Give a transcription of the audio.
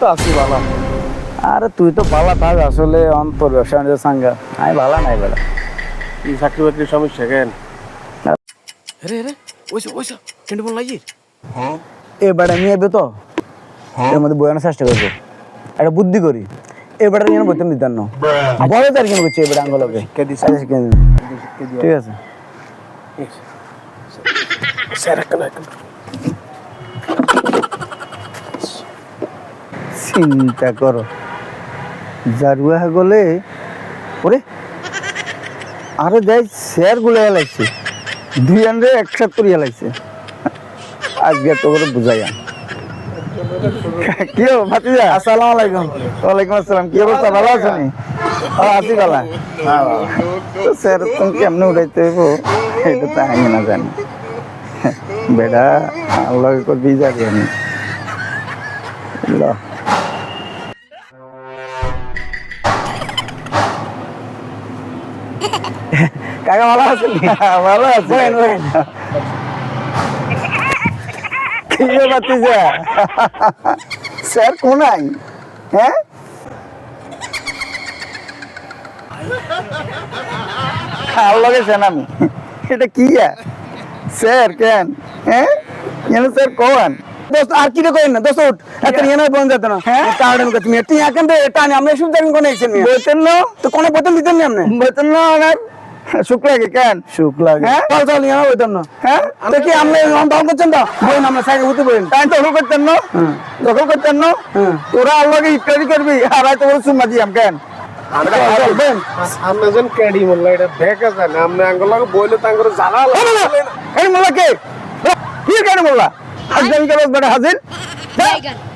তো আছি ভালো। আরে তুই তো ভালো থাক আসলে অন্তর ব্যবসা বাণিজ্য সাঙ্গা। আমি ভালো নাই বেলা কি চাকরি বাকরির সমস্যা কেন? রে রে ওইসব ওইসব কেন্দ্র ফোন লাগিয়ে এবারে আমি এবে তো। এর মধ্যে বয়ানোর চেষ্টা করব একটা বুদ্ধি করি। এবারে যেন বইতাম দিতাম না বড় তার কেন করছে এবারে আঙ্গলকে ঠিক আছে। স্যার একটা চিন্তা করো। জারুয়া গলে ওরে আরে দেখ শেয়ারগুলো এলাইছে দুই আন্ডে একসাথে করে এলাইছে আজকে তো করে বুঝাইয়া। কি হো ভাতিজা? আসসালামু আলাইকুম। ওয়ালাইকুম আসসালাম কি অবস্থা ভালো আছো নি? ও আছি ভালো। তো স্যার তুমি কেমনে উঠাইতে হইব? এটা তো আমি না জানি। বেটা আল্লাহ করবি যাবি কাকা ভালো আছেন ভালো আছে। কি রে বাতিজা স্যার কোনাই হ্যাঁ? লগেছেন আমি। এটা কি স্যার কেন? হ্যাঁ? স্যার কোন? দোস্ত আর কি রে কইন? না দোস্ত উঠ। এত নিয়ে না বন্ধ যেত না হ্যাঁ? কারণ মিয়া তুই এখন এটা আমি আমরা কোন আইছেন মিয়া বেতন না? তো কোন বেতন দিতেন না আপনি? বেতন না আর শুক লাগে কেন? শুক লাগে। হ্যাঁ? চল চল নিয়ে বেতন না। হ্যাঁ? তো কি আমরা দখল করছেন তো? বইন আমরা সাইকে উঠে বইন তাই দখল করতেন না? দখল করতেন না? তোরা আল্লাহকে ইত্যাদি করবি আর হয়তো বলে সুম্মা দিয়াম কেন? আমরা যেন ক্যাডি মোল্লা এটা দেখা যায় না? আমরা আঙ্গুলাকে বইলে তাঙ্গর জ্বালা এই মোল্লা কে? কি কেন মোল্লা? আজকে আমি কেন হাজির? Megan.